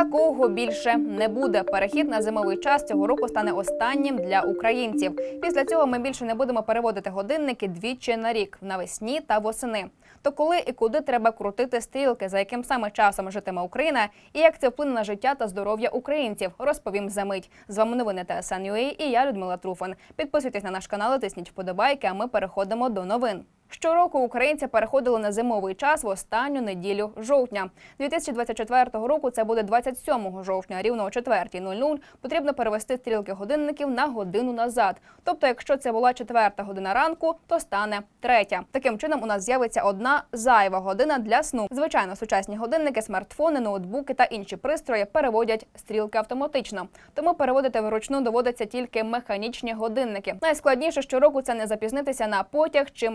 Такого більше не буде. Перехід на зимовий час цього року стане останнім для українців. Після цього ми більше не будемо переводити годинники двічі на рік навесні та восени. То коли і куди треба крутити стрілки, за яким саме часом житиме Україна, і як це вплине на життя та здоров'я українців, розповім за мить. З вами новини ТСН.UA і я Людмила Труфан. Підписуйтесь на наш канал, тисніть вподобайки. А ми переходимо до новин. Щороку українці переходили на зимовий час в останню неділю жовтня. 2024 року це буде 27 жовтня, рівно о 4.00 потрібно перевести стрілки годинників на годину назад. Тобто, якщо це була четверта година ранку, то стане третя. Таким чином у нас з'явиться одна зайва година для сну. Звичайно, сучасні годинники, смартфони, ноутбуки та інші пристрої переводять стрілки автоматично. Тому переводити вручну доводиться тільки механічні годинники. Найскладніше щороку це не запізнитися на потяг чи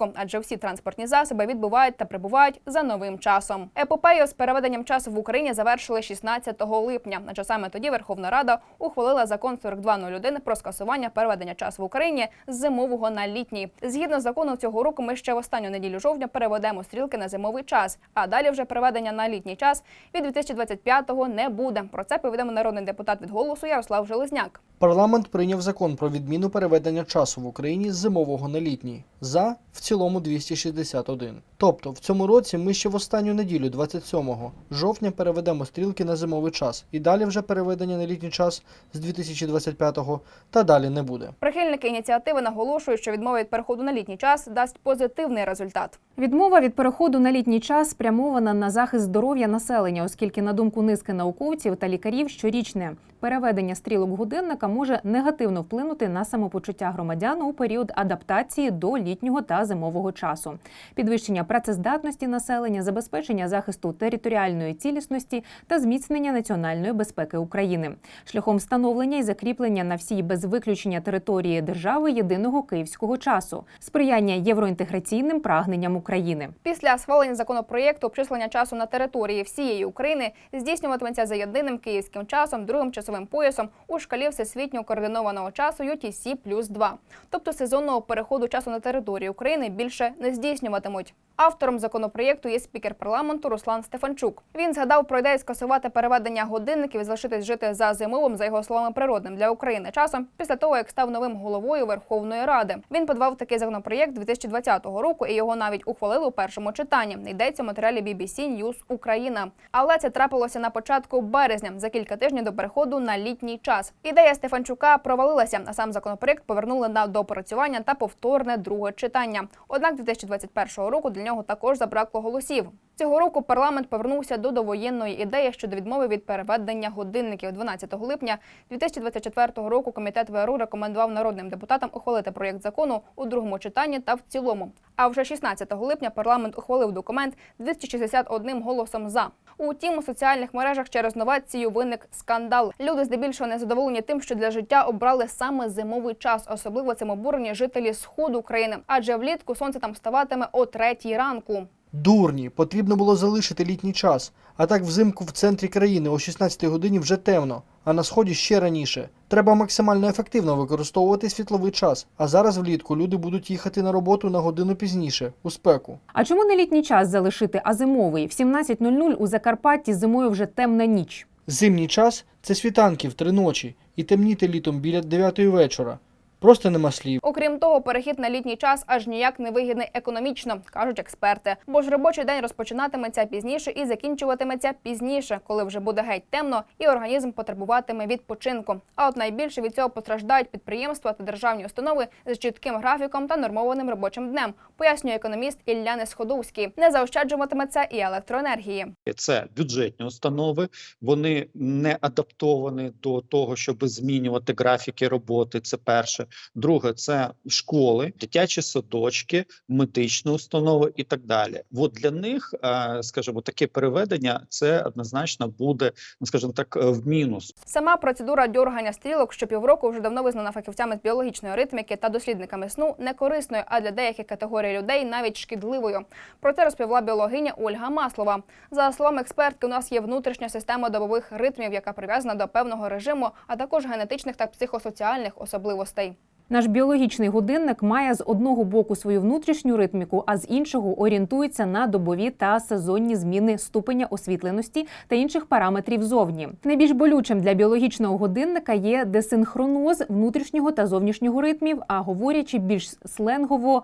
маршрутку, адже всі транспортні засоби відбувають та прибувають за новим часом. Епопею з переведенням часу в Україні завершили 16 липня. Адже саме тоді Верховна Рада ухвалила закон 4201 про скасування переведення часу в Україні з зимового на літній. Згідно закону цього року, ми ще в останню неділю жовтня переведемо стрілки на зимовий час. А далі вже переведення на літній час від 2025-го не буде. Про це повідомив народний депутат від голосу Ярослав Железняк. Парламент прийняв закон про відміну переведення часу в Україні з зимового на літній. За в цілому 261. Тобто в цьому році ми ще в останню неділю, 27 жовтня, переведемо стрілки на зимовий час, і далі вже переведення на літній час з 2025-го та далі не буде. Прихильники ініціативи наголошують, що відмова від переходу на літній час дасть позитивний результат. Відмова від переходу на літній час спрямована на захист здоров'я населення, оскільки, на думку низки науковців та лікарів, щорічне переведення стрілок годинника може негативно вплинути на самопочуття громадян у період адаптації до літнього та зимового часу, підвищення працездатності населення, забезпечення захисту територіальної цілісності та зміцнення національної безпеки України. Шляхом встановлення і закріплення на всій без виключення території держави єдиного київського часу, сприяння євроінтеграційним прагненням України. Після схвалення законопроєкту обчислення часу на території всієї України здійснюватиметься за єдиним київським часом, другим часовим поясом у шкалі всесвітньо координованого часу UTC плюс 2. Тобто сезонного переходу часу на території України більше не здійснюватимуть. Автором законопроєкту є спікер парламенту Руслан Стефанчук. Він згадав про ідею скасувати переведення годинників і залишитись жити за зимовим, за його словами, природним для України часом після того, як став новим головою Верховної Ради. Він подавав такий законопроєкт 2020 року, і його навіть ухвалили у першому читанні. Йдеться в матеріалі BBC News Україна. Але це трапилося на початку березня, за кілька тижнів до переходу на літній час. Ідея Стефанчука провалилася, а сам законопроект повернули на доопрацювання та повторне друге читання. Однак 2021 року для нього також забракло голосів. Цього року парламент повернувся до довоєнної ідеї щодо відмови від переведення годинників. 12 липня 2024 року комітет ВРУ рекомендував народним депутатам ухвалити проєкт закону у другому читанні та в цілому. А вже 16 липня парламент ухвалив документ 261 голосом за. Утім, у соціальних мережах через новацію виник скандал. Люди здебільшого не задоволені тим, що для життя обрали саме зимовий час. Особливо цим обурені жителі сходу країни, адже влітку сонце там ставатиме о третій ранку. Дурні, потрібно було залишити літній час. А так взимку в центрі країни о 16 годині вже темно, а на сході ще раніше. Треба максимально ефективно використовувати світловий час. А зараз влітку люди будуть їхати на роботу на годину пізніше, у спеку. А чому не літній час залишити, а зимовий? В 17.00 у Закарпатті зимою вже темна ніч. Зимній час це світанки в три ночі і темніти літом біля 9 вечора. Просто нема слів. Окрім того, перехід на літній час аж ніяк не вигідний економічно, кажуть експерти. Бо ж робочий день розпочинатиметься пізніше і закінчуватиметься пізніше, коли вже буде геть темно, і організм потребуватиме відпочинку. А от найбільше від цього постраждають підприємства та державні установи з чітким графіком та нормованим робочим днем, пояснює економіст Ілля Несходовський. Не заощаджуватиме це і електроенергії. Це бюджетні установи, вони не адаптовані до того, щоб змінювати графіки роботи. Це перше. Друге, це школи, дитячі садочки, медичні установи і так далі. От для них, е, скажімо, таке переведення це однозначно буде, ну скажімо так, е, в мінус. Сама процедура дьоргання стрілок щопівроку вже давно визнана фахівцями з біологічної ритміки та дослідниками сну не корисною, а для деяких категорій людей навіть шкідливою. Про це розповіла біологиня Ольга Маслова. За словами експертки, у нас є внутрішня система добових ритмів, яка прив'язана до певного режиму, а також генетичних та психосоціальних особливостей. Наш біологічний годинник має з одного боку свою внутрішню ритміку, а з іншого орієнтується на добові та сезонні зміни ступеня освітленості та інших параметрів зовні. Найбільш болючим для біологічного годинника є десинхроноз внутрішнього та зовнішнього ритмів, а говорячи більш сленгово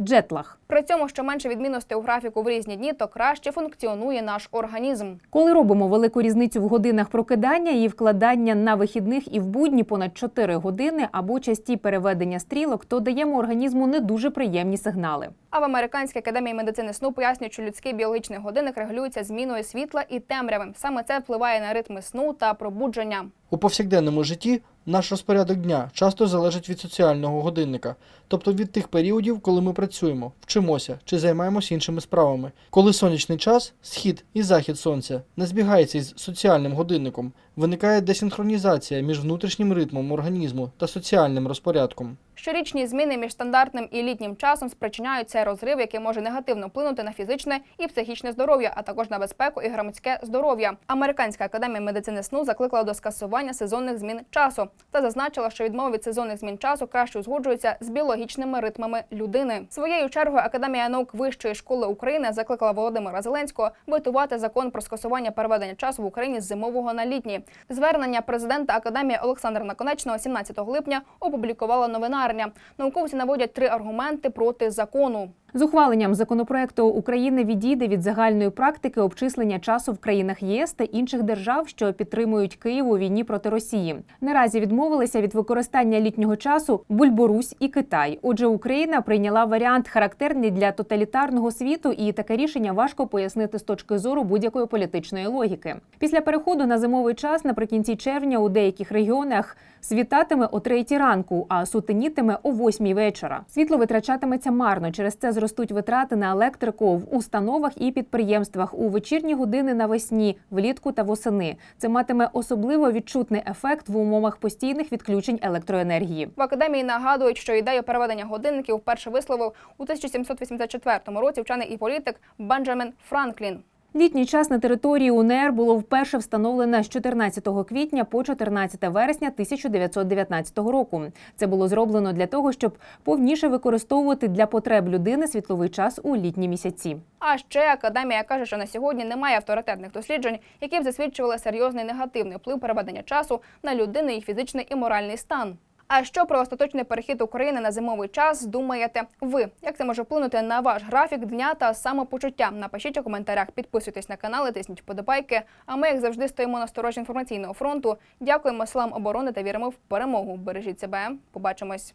джетлаг. При цьому, що менше відмінностей у графіку в різні дні, то краще функціонує наш організм. Коли робимо велику різницю в годинах прокидання і вкладання на вихідних і в будні понад 4 години або часті переведення стрілок, то даємо організму не дуже приємні сигнали. А в Американській академії медицини сну пояснюють, що людський біологічний годинник регулюється зміною світла і темряви. Саме це впливає на ритми сну та пробудження. У повсякденному житті наш розпорядок дня часто залежить від соціального годинника, тобто від тих періодів, коли ми працюємо, вчимося чи займаємося іншими справами. Коли сонячний час, схід і захід сонця не збігається із соціальним годинником, виникає десинхронізація між внутрішнім ритмом організму та соціальним розпорядком. Щорічні зміни між стандартним і літнім часом спричиняють цей розрив, який може негативно вплинути на фізичне і психічне здоров'я, а також на безпеку і громадське здоров'я. Американська академія медицини сну закликала до скасування сезонних змін часу та зазначила, що відмова від сезонних змін часу краще узгоджується з біологічними ритмами людини. Своєю чергою Академія наук Вищої школи України закликала Володимира Зеленського витувати закон про скасування переведення часу в Україні з зимового на літній. Звернення президента академії Олександра Наконечного 17 липня опублікувала новинарня. Науковці наводять три аргументи проти закону. З ухваленням законопроекту Україна відійде від загальної практики обчислення часу в країнах ЄС та інших держав, що підтримують Київ у війні проти Росії. Наразі відмовилися від використання літнього часу Бульборусь і Китай. Отже, Україна прийняла варіант характерний для тоталітарного світу, і таке рішення важко пояснити з точки зору будь-якої політичної логіки. Після переходу на зимовий час наприкінці червня у деяких регіонах світатиме о третій ранку, а сутенітиме о восьмій вечора. Світло витрачатиметься марно. Через це зростуть витрати на електрику в установах і підприємствах у вечірні години навесні, влітку та восени. Це матиме особливо відчутний ефект в умовах постійних відключень електроенергії. В академії нагадують, що ідею переведення годинників вперше висловив у 1784 році вчений і політик Бенджамін Франклін. Літній час на території УНР було вперше встановлено з 14 квітня по 14 вересня 1919 року. Це було зроблено для того, щоб повніше використовувати для потреб людини світловий час у літні місяці. А ще академія каже, що на сьогодні немає авторитетних досліджень, які б засвідчували серйозний негативний вплив переведення часу на людину, її фізичний і моральний стан. А що про остаточний перехід України на зимовий час думаєте ви? Як це може вплинути на ваш графік дня та самопочуття? Напишіть у коментарях, підписуйтесь на канал, тисніть вподобайки. А ми, як завжди, стоїмо на сторожі інформаційного фронту. Дякуємо силам оборони та віримо в перемогу. Бережіть себе. Побачимось.